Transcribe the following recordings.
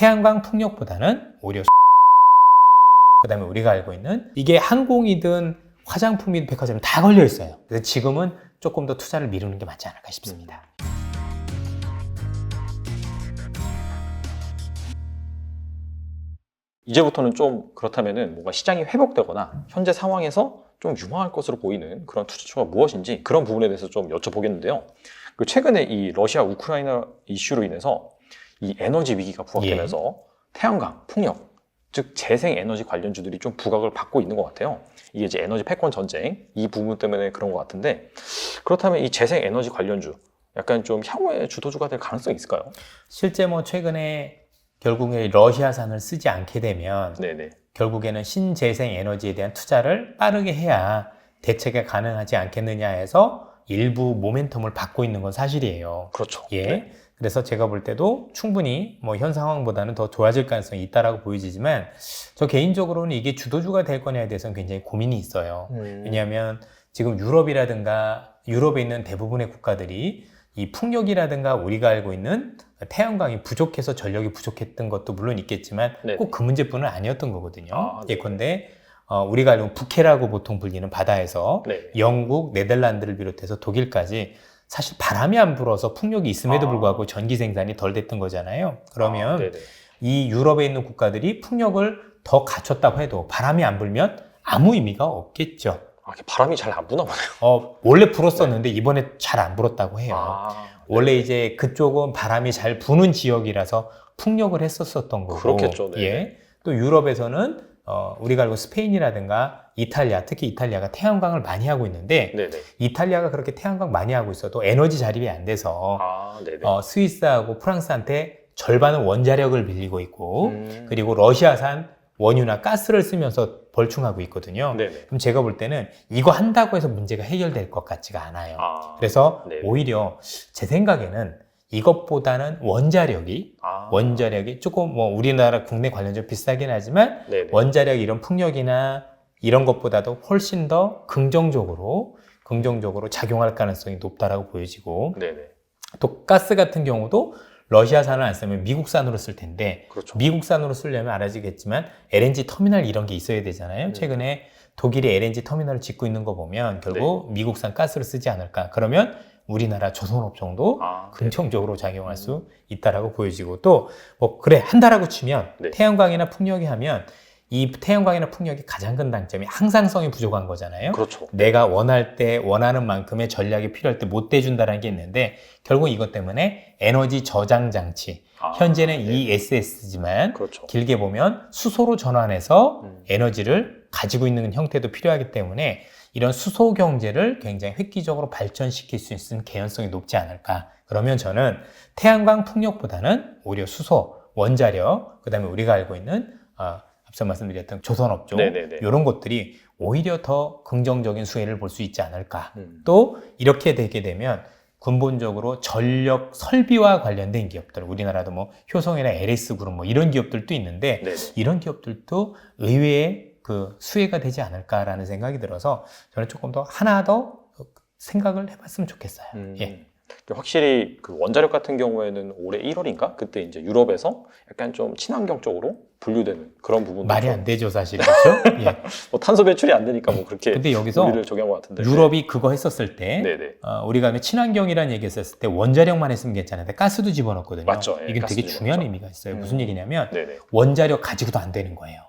태양광 풍력보다는 오히려 그 다음에 우리가 알고 있는 이게 항공이든 화장품이든 백화점이 다 걸려 있어요. 그래서 지금은 조금 더 투자를 미루는 게 맞지 않을까 싶습니다. 이제부터는 좀 그렇다면은 뭔가 시장이 회복되거나 현재 상황에서 좀 유망할 것으로 보이는 그런 투자처가 무엇인지 그런 부분에 대해서 좀 여쭤보겠는데요. 그 최근에 이 러시아 우크라이나 이슈로 인해서 이 에너지 위기가 부각되면서 태양광, 풍력, 즉 재생 에너지 관련주들이 좀 부각을 받고 있는 것 같아요. 이게 이제 에너지 패권 전쟁 이 부분 때문에 그런 것 같은데 그렇다면 이 재생 에너지 관련주 약간 좀 향후에 주도주가 될 가능성이 있을까요? 실제 뭐 최근에 결국에 러시아산을 쓰지 않게 되면 네네. 결국에는 신재생 에너지에 대한 투자를 빠르게 해야 대체가 가능하지 않겠느냐 해서 일부 모멘텀을 받고 있는 건 사실이에요. 그렇죠. 예. 네. 그래서 제가 볼 때도 충분히 뭐 현 상황보다는 더 좋아질 가능성이 있다라고 보여지지만 저 개인적으로는 이게 주도주가 될 거냐에 대해서는 굉장히 고민이 있어요. 음. 왜냐하면 지금 유럽이라든가 유럽에 있는 대부분의 국가들이 이 풍력이라든가 우리가 알고 있는 태양광이 부족해서 전력이 부족했던 것도 물론 있겠지만 네네. 꼭그 문제뿐은 아니었던 거거든요. 아, 네네. 예컨대 어, 우리가 알고 있는 북해라고 보통 불리는 바다에서 네. 영국, 네덜란드를 비롯해서 독일까지 사실 바람이 안 불어서 풍력이 있음에도 아. 불구하고 전기 생산이 덜 됐던 거잖아요. 그러면 아. 이 유럽에 있는 국가들이 풍력을 더 갖췄다고 해도 바람이 안 불면 아무 의미가 없겠죠. 아, 바람이 잘 안 부나 보네요. 어, 원래 불었었는데 이번에 잘 안 불었다고 해요. 아, 원래 이제 그쪽은 바람이 잘 부는 지역이라서 풍력을 했었었던 거고. 그렇겠죠, 네. 예. 또 유럽에서는 어, 우리가 알고 스페인이라든가 이탈리아, 특히 이탈리아가 태양광을 많이 하고 있는데 네네. 이탈리아가 그렇게 태양광 많이 하고 있어도 에너지 자립이 안 돼서 아, 네네. 어, 스위스하고 프랑스한테 절반은 원자력을 빌리고 있고 음. 그리고 러시아산 원유나 가스를 쓰면서 벌충하고 있거든요. 네네. 그럼 제가 볼 때는 이거 한다고 해서 문제가 해결될 것 같지가 않아요. 아, 그래서 네. 오히려 제 생각에는 이것보다는 원자력이 아, 원자력이 조금 뭐 우리나라 국내 관련주 비싸긴 하지만 네네. 원자력 이런 풍력이나 이런 것보다도 훨씬 더 긍정적으로 긍정적으로 작용할 가능성이 높다라고 보여지고 네네. 또 가스 같은 경우도 러시아산을 안 쓰면 미국산으로 쓸 텐데 그렇죠. 미국산으로 쓰려면 알아지겠지만 LNG 터미널 이런 게 있어야 되잖아요. 음. 최근에 독일이 LNG 터미널을 짓고 있는 거 보면 결국 네. 미국산 가스를 쓰지 않을까. 그러면 우리나라 조선업종도 아, 네. 긍정적으로 작용할 수 있다라고 보여지고 또 뭐 그래 한다라고 치면 네. 태양광이나 풍력이 하면 이 태양광이나 풍력이 가장 큰 단점이 항상성이 부족한 거잖아요. 그렇죠. 내가 원할 때 원하는 만큼의 전략이 필요할 때 못 대준다는 게 있는데 결국 이것 때문에 에너지 저장 장치 아, 현재는 네. ESS지만 그렇죠. 길게 보면 수소로 전환해서 음. 에너지를 가지고 있는 형태도 필요하기 때문에 이런 수소 경제를 굉장히 획기적으로 발전시킬 수 있는 개연성이 높지 않을까. 그러면 저는 태양광 풍력보다는 오히려 수소, 원자력, 그다음에 우리가 알고 있는 어, 앞서 말씀드렸던 조선업종 네네네. 이런 것들이 오히려 더 긍정적인 수혜를 볼 수 있지 않을까. 음. 또 이렇게 되게 되면 근본적으로 전력 설비와 관련된 기업들, 우리나라도 뭐 효성이나 LS 그룹 뭐 이런 기업들도 있는데 네네. 이런 기업들도 의외의 그 수혜가 되지 않을까라는 생각이 들어서 저는 조금 더 하나 더 생각을 해봤으면 좋겠어요. 음. 예. 확실히 그 원자력 같은 경우에는 올해 1월인가 그때 이제 유럽에서 약간 좀 친환경 쪽으로 분류되는 그런 부분 말이 안 되죠, 사실 그렇죠? 예. 뭐 탄소 배출이 안 되니까 뭐 그렇게 근데 여기서 우리를 적용한 것 같은데 유럽이 그거 했었을 때 네네 어, 우리가 친환경이라는 얘기 했었을 때 원자력만 했으면 괜찮은데 가스도 집어넣거든요. 맞죠. 예, 이게 되게 중요한 집어넣죠. 의미가 있어요. 음. 무슨 얘기냐면 네네 원자력 가지고도 안 되는 거예요.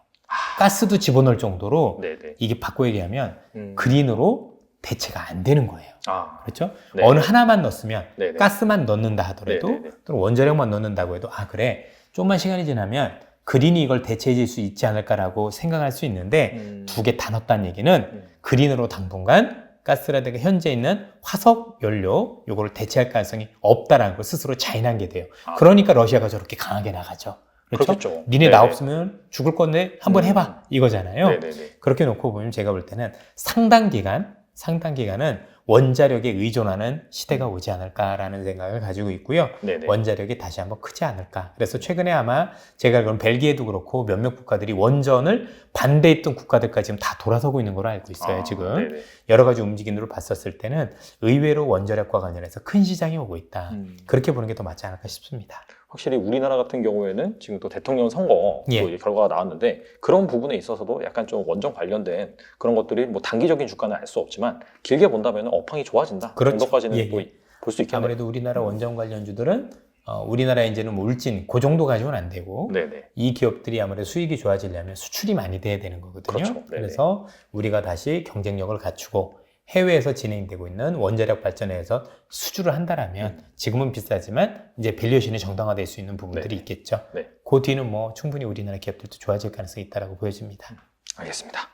가스도 집어넣을 정도로 네네 이게 바꿔 얘기하면 음. 그린으로 대체가 안 되는 거예요. 아 그렇죠? 네. 어느 하나만 넣었으면 네네 가스만 넣는다 하더라도 네네네. 또는 원자력만 넣는다고 해도 아 그래 좀만 시간이 지나면 그린이 이걸 대체해 줄수 있지 않을까라고 생각할 수 있는데 음. 두개 다 넣었다는 얘기는 음. 그린으로 당분간 가스라든가 현재 있는 화석 연료 요거를 대체할 가능성이 없다라는 걸 스스로 자인한 게 돼요. 아. 그러니까 러시아가 저렇게 강하게 나가죠. 그렇죠? 그렇겠죠. 니네 나 네네. 없으면 죽을 건데 한번 음. 해봐 이거잖아요. 네네네 그렇게 놓고 보면 제가 볼 때는 상당 기간, 상당 기간은 원자력에 의존하는 시대가 오지 않을까라는 생각을 가지고 있고요. 네네 원자력이 다시 한번 크지 않을까. 그래서 최근에 아마 제가 그럼 벨기에도 그렇고 몇몇 국가들이 원전을 반대했던 국가들까지 지금 다 돌아서고 있는 걸로 알고 있어요. 아, 지금 네네. 여러 가지 움직임으로 봤었을 때는 의외로 원자력과 관련해서 큰 시장이 오고 있다. 음. 그렇게 보는 게 더 맞지 않을까 싶습니다. 확실히 우리나라 같은 경우에는 지금 또 대통령 선거 예. 또 결과가 나왔는데 그런 부분에 있어서도 약간 좀 원전 관련된 그런 것들이 뭐 단기적인 주가는 알 수 없지만 길게 본다면 업황이 좋아진다 그렇죠. 정도까지는 예, 뭐 예. 볼수 있겠네요. 아무래도 우리나라 원전 관련주들은 어, 우리나라 이제는 뭐 울진 그 정도 가지고는 안 되고 네네. 이 기업들이 아무래도 수익이 좋아지려면 수출이 많이 돼야 되는 거거든요. 그렇죠. 그래서 우리가 다시 경쟁력을 갖추고 해외에서 진행되고 있는 원자력 발전에서 수주를 한다라면 음. 지금은 비싸지만 이제 밸류에이션이 정당화될 수 있는 부분들이 네네. 있겠죠. 네. 그 뒤는 뭐 충분히 우리나라 기업들도 좋아질 가능성이 있다라고 보여집니다. 알겠습니다.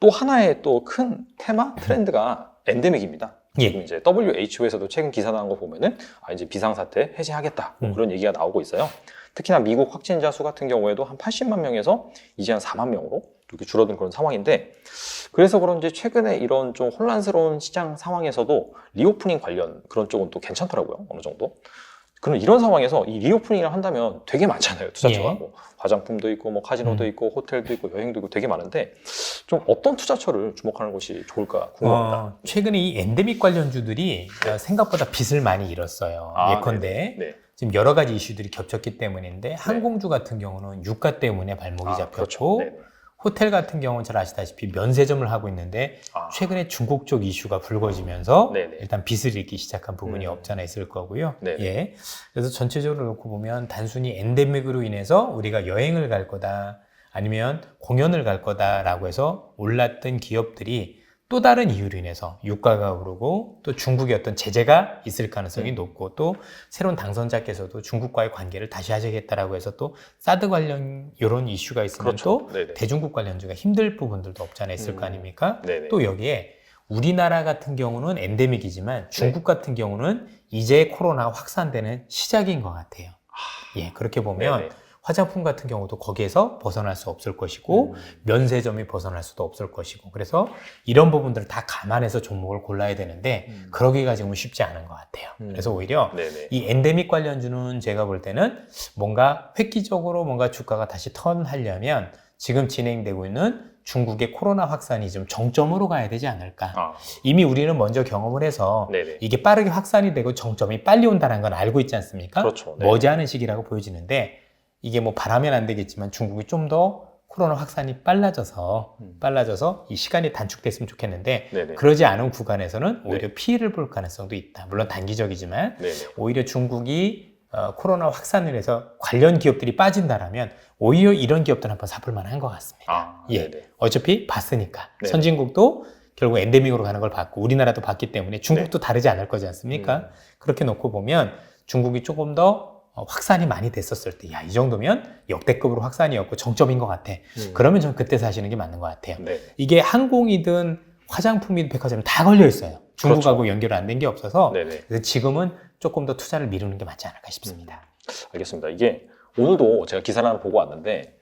또 하나의 또 큰 테마 트렌드가 엔데믹입니다. 예. 지금 이제 WHO에서도 최근 기사 나온 거 보면은 아, 이제 비상사태 해제하겠다 뭐 음. 그런 얘기가 나오고 있어요. 특히나 미국 확진자 수 같은 경우에도 한 80만 명에서 이제 한 4만 명으로 이렇게 줄어든 그런 상황인데 그래서 그런지 최근에 이런 좀 혼란스러운 시장 상황에서도 리오프닝 관련 그런 쪽은 또 괜찮더라고요 어느 정도. 그럼 이런 상황에서 이 리오프닝을 한다면 되게 많잖아요 투자처가 예. 뭐 화장품도 있고 뭐 카지노도 음. 있고 호텔도 있고 여행도 있고 되게 많은데 좀 어떤 투자처를 주목하는 것이 좋을까 궁금합니다. 어, 최근에 이 엔데믹 관련주들이 어, 생각보다 빚을 많이 잃었어요. 아, 예컨대 네. 지금 여러 가지 이슈들이 겹쳤기 때문인데 항공주 같은 경우는 유가 때문에 발목이 아, 잡혔고 그렇죠. 네. 호텔 같은 경우는 잘 아시다시피 면세점을 하고 있는데 아, 최근에 중국 쪽 이슈가 불거지면서 네네. 일단 빚을 잃기 시작한 부분이 음. 없지 않아 있을 거고요. 네네. 예. 그래서 전체적으로 놓고 보면 단순히 엔데믹으로 인해서 우리가 여행을 갈 거다 아니면 공연을 갈 거다라고 해서 올랐던 기업들이 또 다른 이유로 인해서 유가가 오르고 또 중국의 어떤 제재가 있을 가능성이 음. 높고 또 새로운 당선자께서도 중국과의 관계를 다시 하시겠다라고 해서 또 사드 관련 이런 이슈가 있으면 또 그렇죠. 네네. 대중국 관련주가 힘들 부분들도 없지 않아 있을 음. 거 아닙니까? 네네. 또 여기에 우리나라 같은 경우는 엔데믹이지만 중국 네. 같은 경우는 이제 코로나 확산되는 시작인 것 같아요. 예, 그렇게 보면 네네. 화장품 같은 경우도 거기에서 벗어날 수 없을 것이고 음. 면세점이 벗어날 수도 없을 것이고 그래서 이런 부분들을 다 감안해서 종목을 골라야 되는데 음. 그러기가 지금 쉽지 않은 것 같아요. 음. 그래서 오히려 네네. 이 엔데믹 관련주는 제가 볼 때는 뭔가 획기적으로 뭔가 주가가 다시 턴하려면 지금 진행되고 있는 중국의 코로나 확산이 좀 정점으로 가야 되지 않을까. 아, 이미 우리는 먼저 경험을 해서 네네. 이게 빠르게 확산이 되고 정점이 빨리 온다는 건 알고 있지 않습니까? 그렇죠. 네. 머지않은 시기라고 보여지는데 이게 뭐 바라면 안 되겠지만 중국이 좀 더 코로나 확산이 빨라져서 음. 빨라져서 이 시간이 단축됐으면 좋겠는데 네네. 그러지 않은 구간에서는 오히려 피해를 볼 가능성도 있다. 물론 단기적이지만 네네. 오히려 중국이 어, 코로나 확산을 해서 관련 기업들이 빠진다라면 오히려 이런 기업들은 한번 사볼 만한 것 같습니다. 아, 예. 네네. 어차피 봤으니까 네. 선진국도 결국 엔데믹으로 가는 걸 봤고 우리나라도 봤기 때문에 중국도 다르지 않을 거지 않습니까? 음. 그렇게 놓고 보면 중국이 조금 더 어, 확산이 많이 됐었을 때, 야, 이 정도면 역대급으로 확산이었고 정점인 것 같아. 음. 그러면 전 그때 사시는 게 맞는 것 같아요. 네. 이게 항공이든 화장품이든 백화점이든 다 걸려 있어요. 중국하고 그렇죠. 연결 안 된 게 없어서 네네. 그래서 지금은 조금 더 투자를 미루는 게 맞지 않을까 싶습니다. 알겠습니다. 이게 오늘도 제가 기사를 하나 보고 왔는데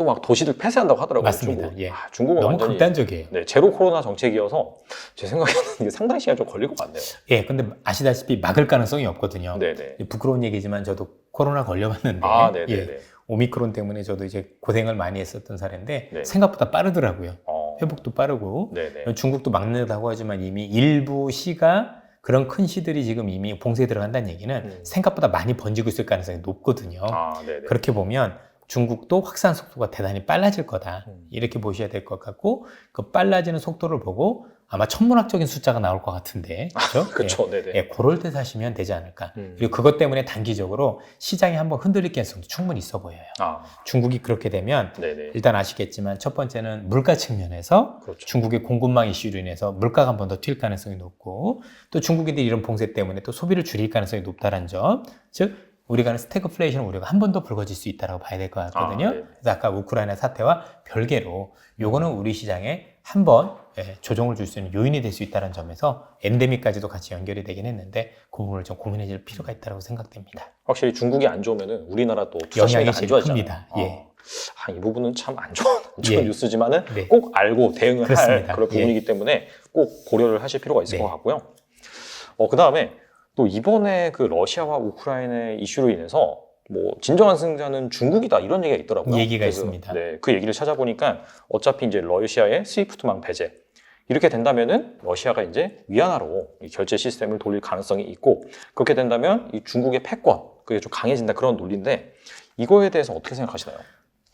또 막 도시를 폐쇄한다고 하더라고요. 맞습니다. 중국. 예. 아, 중국은 너무 완전히 극단적이에요. 네, 제로 코로나 정책이어서 제 생각에는 이게 상당히 시간 좀 걸릴 것 같네요. 예, 근데 아시다시피 막을 가능성이 없거든요. 네네. 부끄러운 얘기지만 저도 코로나 걸려봤는데 아, 네네네. 예, 오미크론 때문에 저도 이제 고생을 많이 했었던 사례인데 네. 생각보다 빠르더라고요. 어, 회복도 빠르고 네네. 중국도 막는다고 하지만 이미 일부 시가 그런 큰 시들이 지금 이미 봉쇄에 들어간다는 얘기는 음. 생각보다 많이 번지고 있을 가능성이 높거든요. 아, 네네. 그렇게 보면 중국도 확산 속도가 대단히 빨라질 거다. 음. 이렇게 보셔야 될 것 같고 그 빨라지는 속도를 보고 아마 천문학적인 숫자가 나올 것 같은데 그렇죠? 그렇죠. 네네. 예, 예, 그럴 때 사시면 되지 않을까. 음. 그리고 그것 때문에 단기적으로 시장이 한번 흔들릴 가능성도 충분히 있어 보여요. 아, 중국이 그렇게 되면 네네. 일단 아시겠지만 첫 번째는 물가 측면에서 그렇죠. 중국의 공급망 이슈로 인해서 물가가 한 번 더 튈 가능성이 높고 또 중국인들이 이런 봉쇄 때문에 또 소비를 줄일 가능성이 높다는 점. 즉 우리가 하는 스태그플레이션 우려가 한 번 더 불거질 수 있다고 봐야 될 것 같거든요. 아, 네. 그래서 아까 우크라이나 사태와 별개로 요거는 우리 시장에 한번 예, 조정을 줄 수 있는 요인이 될 수 있다는 점에서 엔데믹까지도 같이 연결이 되긴 했는데 그 부분을 좀 고민해 줄 필요가 있다고 생각됩니다. 확실히 중국이 안 좋으면은 우리나라 또 투자 영향이 제일. 큽니다. 예. 아, 이 부분은 참 안 좋은, 안 좋은 예. 뉴스지만은 네. 꼭 알고 대응을 그렇습니다. 할 그런 예. 부분이기 때문에 꼭 고려를 하실 필요가 있을 네. 것 같고요. 어, 그 다음에 또 이번에 그 러시아와 우크라이나의 이슈로 인해서 뭐 진정한 승자는 중국이다 이런 얘기가 있더라고요. 얘기가 그래서, 있습니다. 네, 그 얘기를 찾아보니까 어차피 이제 러시아의 스위프트망 배제 이렇게 된다면은 러시아가 이제 위안화로 이 결제 시스템을 돌릴 가능성이 있고 그렇게 된다면 이 중국의 패권 그게 좀 강해진다 그런 논리인데 이거에 대해서 어떻게 생각하시나요?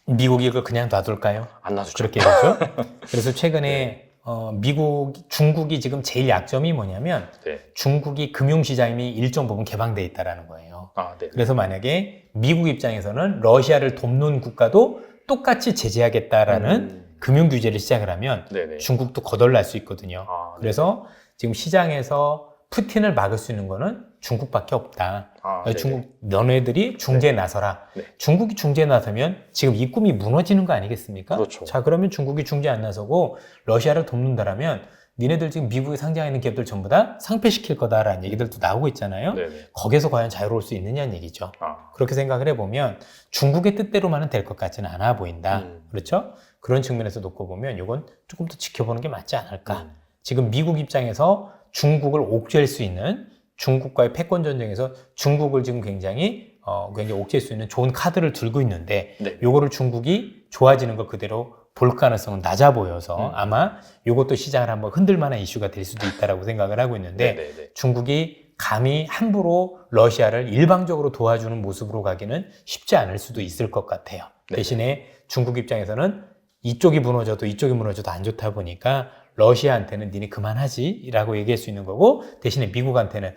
미국이 이걸 그냥 놔둘까요? 안 놔두죠. 그렇게 되죠. 그래서 최근에 어, 미국, 중국이 지금 제일 약점이 뭐냐면 네. 중국이 금융시장이 일정 부분 개방돼 있다라는 거예요. 아, 네. 그래서 만약에 미국 입장에서는 러시아를 돕는 국가도 똑같이 제재하겠다라는 음. 금융 규제를 시작을 하면 네네. 중국도 거덜날 수 있거든요. 아, 네. 그래서 지금 시장에서 푸틴을 막을 수 있는 거는 중국밖에 없다. 아, 어, 네네. 중국 너네들이 중재에 나서라. 네. 중국이 중재에 나서면 지금 이 꿈이 무너지는 거 아니겠습니까? 그렇죠. 자 그러면 중국이 중재 안 나서고 러시아를 돕는다라면 니네들 지금 미국에 상장해 있는 기업들 전부 다 상폐시킬 거다라는 얘기들도 나오고 있잖아요. 네네. 거기서 과연 자유로울 수 있느냐는 얘기죠. 아, 그렇게 생각을 해보면 중국의 뜻대로만은 될 것 같지는 않아 보인다. 음. 그렇죠? 그런 측면에서 놓고 보면 이건 조금 더 지켜보는 게 맞지 않을까. 음. 지금 미국 입장에서 중국을 옥죄할 수 있는 중국과의 패권 전쟁에서 중국을 지금 굉장히 어, 굉장히 옥죄할 수 있는 좋은 카드를 들고 있는데 네. 요거를 중국이 좋아지는 걸 그대로 볼 가능성은 낮아 보여서 음. 아마 요것도 시장을 한번 흔들 만한 이슈가 될 수도 있다라고 생각을 하고 있는데 네네네. 중국이 감히 함부로 러시아를 일방적으로 도와주는 모습으로 가기는 쉽지 않을 수도 있을 것 같아요. 네. 대신에 중국 입장에서는 이쪽이 무너져도 이쪽이 무너져도 안 좋다 보니까 러시아한테는 니네 그만하지 라고 얘기할 수 있는 거고 대신에 미국한테는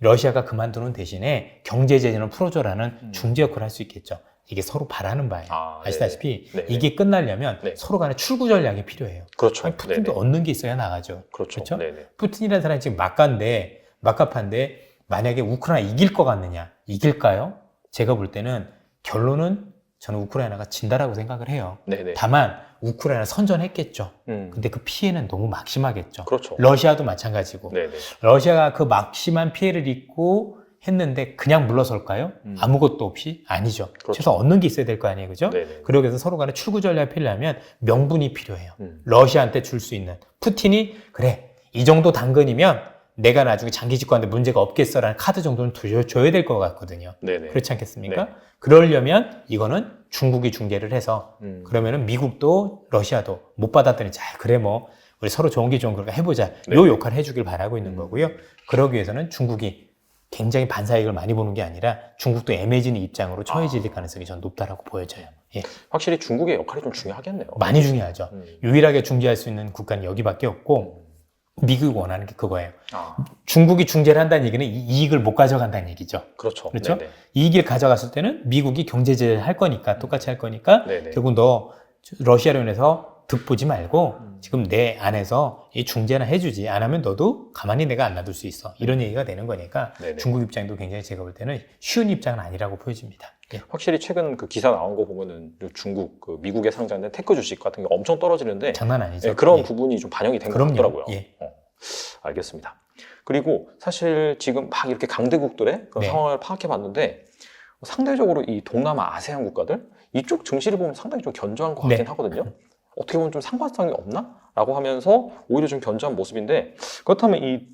러시아가 그만두는 대신에 경제 제재는 풀어줘라는 음. 중재 역할을 할 수 있겠죠. 이게 서로 바라는 바예요. 아, 아, 시다시피 네네. 이게 끝나려면 네. 서로 간에 출구 전략이 필요해요. 그렇죠. 아니, 푸틴도 네네. 얻는 게 있어야 나가죠. 그렇죠. 그렇죠? 네네. 푸틴이라는 사람이 지금 막간데 막갑한데 만약에 우크라이나 이길 것 같느냐? 이길까요? 제가 볼 때는 결론은 저는 우크라이나가 진다라고 생각을 해요. 네네. 다만 우크라이나 선전했겠죠. 음. 근데 그 피해는 너무 막심하겠죠. 그렇죠. 러시아도 마찬가지고 네네. 러시아가 그 막심한 피해를 입고 했는데 그냥 물러설까요? 음. 아무것도 없이 아니죠. 그렇죠. 최소 얻는 게 있어야 될 거 아니에요, 그죠? 네네. 그러기 위해서 서로 간에 출구 전략이 필요하면 명분이 필요해요. 음. 러시아한테 줄 수 있는 푸틴이 그래 이 정도 당근이면 내가 나중에 장기 집권하는데 문제가 없겠어라는 카드 정도는 줘- 줘야 될 것 같거든요. 네네. 그렇지 않겠습니까? 네. 그러려면 이거는 중국이 중재를 해서 음. 그러면은 미국도 러시아도 못 받았더니 자 그래 뭐 우리 서로 좋은 게 좋은 거니까 해보자 네. 요 역할을 해주길 바라고 있는 음. 거고요. 그러기 위해서는 중국이 굉장히 반사이익을 많이 보는 게 아니라 중국도 애매해지는 입장으로 처해질 아. 가능성이 전 높다라고 보여져요. 예, 확실히 중국의 역할이 좀 중요하겠네요. 많이 중요하죠. 음. 유일하게 중재할 수 있는 국가는 여기밖에 없고 음. 미국이 원하는 게 그거예요. 아, 중국이 중재를 한다는 얘기는 이 이익을 못 가져간다는 얘기죠. 그렇죠. 그렇죠? 네네. 이익을 가져갔을 때는 미국이 경제 제재를 할 거니까 똑같이 할 거니까 네네. 결국 너 러시아로 인해서 득보지 말고 음. 지금 내 안에서 이 중재나 해주지 안 하면 너도 가만히 내가 안 놔둘 수 있어 이런 얘기가 되는 거니까 네네. 중국 입장도 굉장히 제가 볼 때는 쉬운 입장은 아니라고 보여집니다. 예. 확실히 최근 그 기사 나온 거 보면은 요 중국, 그 미국에 상장된 테크 주식 같은 게 엄청 떨어지는데 장난 아니죠. 네, 그런 예. 부분이 좀 반영이 된 것 그럼요. 같더라고요. 예. 어, 알겠습니다. 그리고 사실 지금 막 이렇게 강대국들의 그런 네. 상황을 파악해 봤는데 상대적으로 이 동남아 아세안 국가들 이쪽 증시를 보면 상당히 좀 견조한 것 같긴 네. 하거든요. 어떻게 보면 좀 상관성이 없나? 라고 하면서 오히려 좀 견조한 모습인데 그렇다면 이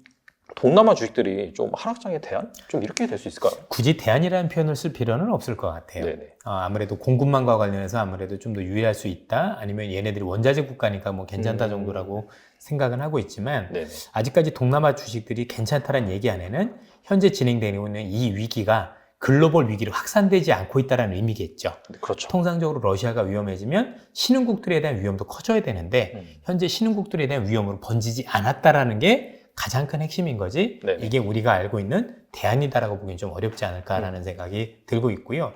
동남아 주식들이 좀 하락장에 대한 좀 이렇게 될 수 있을까요? 굳이 대안이라는 표현을 쓸 필요는 없을 것 같아요. 네네. 어, 아무래도 공급망과 관련해서 아무래도 좀 더 유의할 수 있다. 아니면 얘네들이 원자재 국가니까 뭐 괜찮다 음. 정도라고 생각은 하고 있지만 네네. 아직까지 동남아 주식들이 괜찮다는 얘기 안에는 현재 진행되고 있는 이 위기가 글로벌 위기로 확산되지 않고 있다는 의미겠죠. 그렇죠. 통상적으로 러시아가 위험해지면 신흥국들에 대한 위험도 커져야 되는데 음. 현재 신흥국들에 대한 위험으로 번지지 않았다라는 게 가장 큰 핵심인 거지 네네. 이게 우리가 알고 있는 대안이다라고 보기엔 좀 어렵지 않을까라는 생각이 들고 있고요.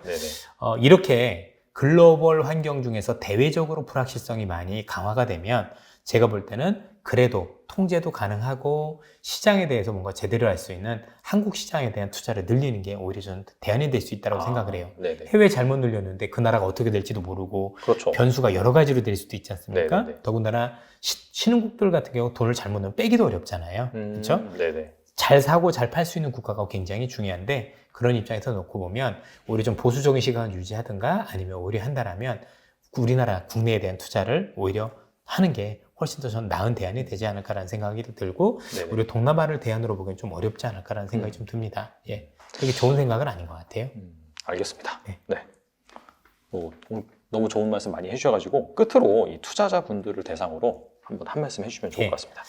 어, 이렇게 글로벌 환경 중에서 대외적으로 불확실성이 많이 강화가 되면 제가 볼 때는 그래도 통제도 가능하고 시장에 대해서 뭔가 제대로 할수 있는 한국 시장에 대한 투자를 늘리는 게 오히려 저는 대안이 될 수 있다고 아, 생각을 해요. 네네. 해외 잘못 늘렸는데 그 나라가 어떻게 될지도 모르고 그렇죠. 변수가 여러 가지로 될 수도 있지 않습니까? 네네네. 더군다나 시, 신흥국들 같은 경우 돈을 잘못 넣으면 빼기도 어렵잖아요. 음, 그렇죠? 네네. 잘 사고 잘 팔 수 있는 국가가 굉장히 중요한데 그런 입장에서 놓고 보면 오히려 좀 보수적인 시각을 유지하든가 아니면 오히려 한다라면 우리나라 국내에 대한 투자를 오히려 하는 게 훨씬 더 전 나은 대안이 되지 않을까라는 생각이 들고 네네. 오히려 동남아를 대안으로 보기엔 좀 어렵지 않을까라는 생각이 음. 좀 듭니다. 예. 그게 좋은 생각은 아닌 것 같아요. 음, 알겠습니다. 네. 네. 뭐, 오늘 너무 좋은 말씀 많이 해주셔가지고 끝으로 이 투자자분들을 대상으로 한번 한 말씀 해주시면 좋을 예. 것 같습니다.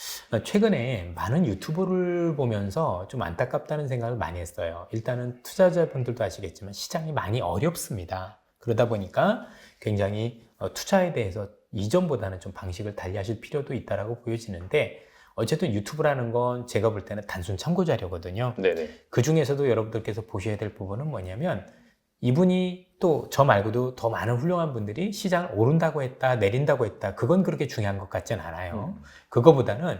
최근에 많은 유튜브를 보면서 좀 안타깝다는 생각을 많이 했어요. 일단은 투자자분들도 아시겠지만 시장이 많이 어렵습니다. 그러다 보니까 굉장히 어, 투자에 대해서 이전보다는 좀 방식을 달리하실 필요도 있다라고 보여지는데 어쨌든 유튜브라는 건 제가 볼 때는 단순 참고 자료거든요. 네네. 그 중에서도 여러분들께서 보셔야 될 부분은 뭐냐면 이분이 또 저 말고도 더 많은 훌륭한 분들이 시장을 오른다고 했다, 내린다고 했다. 그건 그렇게 중요한 것 같진 않아요. 그거보다는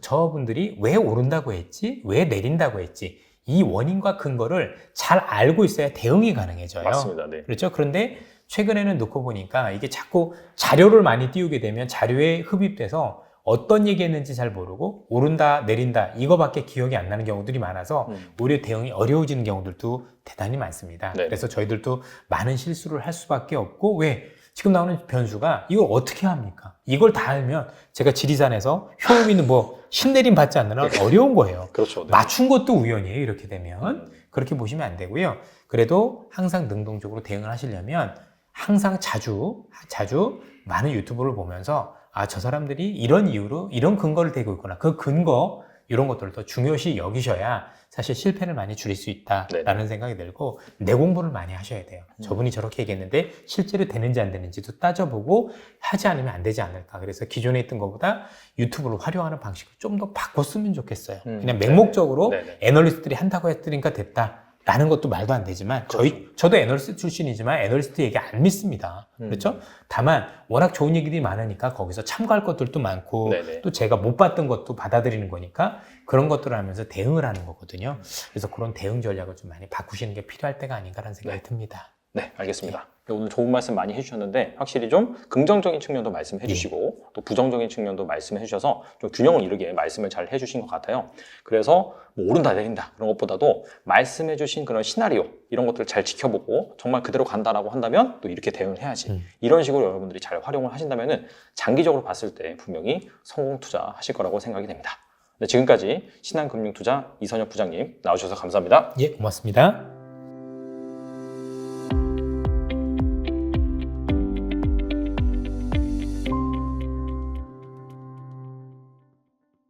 저분들이 왜 오른다고 했지, 왜 내린다고 했지, 이 원인과 근거를 잘 알고 있어야 대응이 가능해져요. 맞습니다. 네. 그렇죠. 그런데 최근에는 놓고 보니까 이게 자꾸 자료를 많이 띄우게 되면 자료에 흡입돼서 어떤 얘기했는지 잘 모르고 오른다 내린다 이거밖에 기억이 안 나는 경우들이 많아서 음. 오히려 대응이 어려워지는 경우들도 대단히 많습니다. 네. 그래서 저희들도 많은 실수를 할 수밖에 없고 왜 지금 나오는 변수가 이걸 어떻게 합니까? 이걸 다 알면 제가 지리산에서 효험이는 뭐 신내림 받지 않느라 어려운 거예요. 그렇죠. 네. 맞춘 것도 우연이에요. 이렇게 되면 음. 그렇게 보시면 안 되고요. 그래도 항상 능동적으로 대응을 하시려면 항상 자주 자주 많은 유튜브를 보면서 아 저 사람들이 이런 이유로 이런 근거를 대고 있구나. 그 근거 이런 것들을 더 중요시 여기셔야 사실 실패를 많이 줄일 수 있다라는 생각이 들고 내 공부를 많이 하셔야 돼요. 음. 저분이 저렇게 얘기했는데 실제로 되는지 안 되는지도 따져보고 하지 않으면 안 되지 않을까. 그래서 기존에 있던 것보다 유튜브를 활용하는 방식을 좀 더 바꿨으면 좋겠어요. 음, 그냥. 맹목적으로 네네. 애널리스트들이 한다고 했으니까 됐다. 라는 것도 말도 안 되지만 저희 저도 애널리스트 출신이지만 애널리스트 얘기 안 믿습니다. 음. 그렇죠? 다만 워낙 좋은 얘기들이 많으니까 거기서 참고할 것들도 많고 네네. 또 제가 못 봤던 것도 받아들이는 거니까 그런 것들을 하면서 대응을 하는 거거든요. 그래서 그런 대응 전략을 좀 많이 바꾸시는 게 필요할 때가 아닌가라는 생각이 듭니다. 네, 알겠습니다. 오늘 좋은 말씀 많이 해주셨는데 확실히 좀 긍정적인 측면도 말씀해 주시고 또 부정적인 측면도 말씀해 주셔서 좀 균형을 이루게 말씀을 잘 해주신 것 같아요. 그래서 뭐 오른다 내린다 그런 것보다도 말씀해 주신 그런 시나리오 이런 것들을 잘 지켜보고 정말 그대로 간다라고 한다면 또 이렇게 대응을 해야지 음. 이런 식으로 여러분들이 잘 활용을 하신다면은 장기적으로 봤을 때 분명히 성공 투자하실 거라고 생각이 됩니다. 네, 지금까지 신한금융투자 이선혁 부장님 나오셔서 감사합니다. 예, 고맙습니다.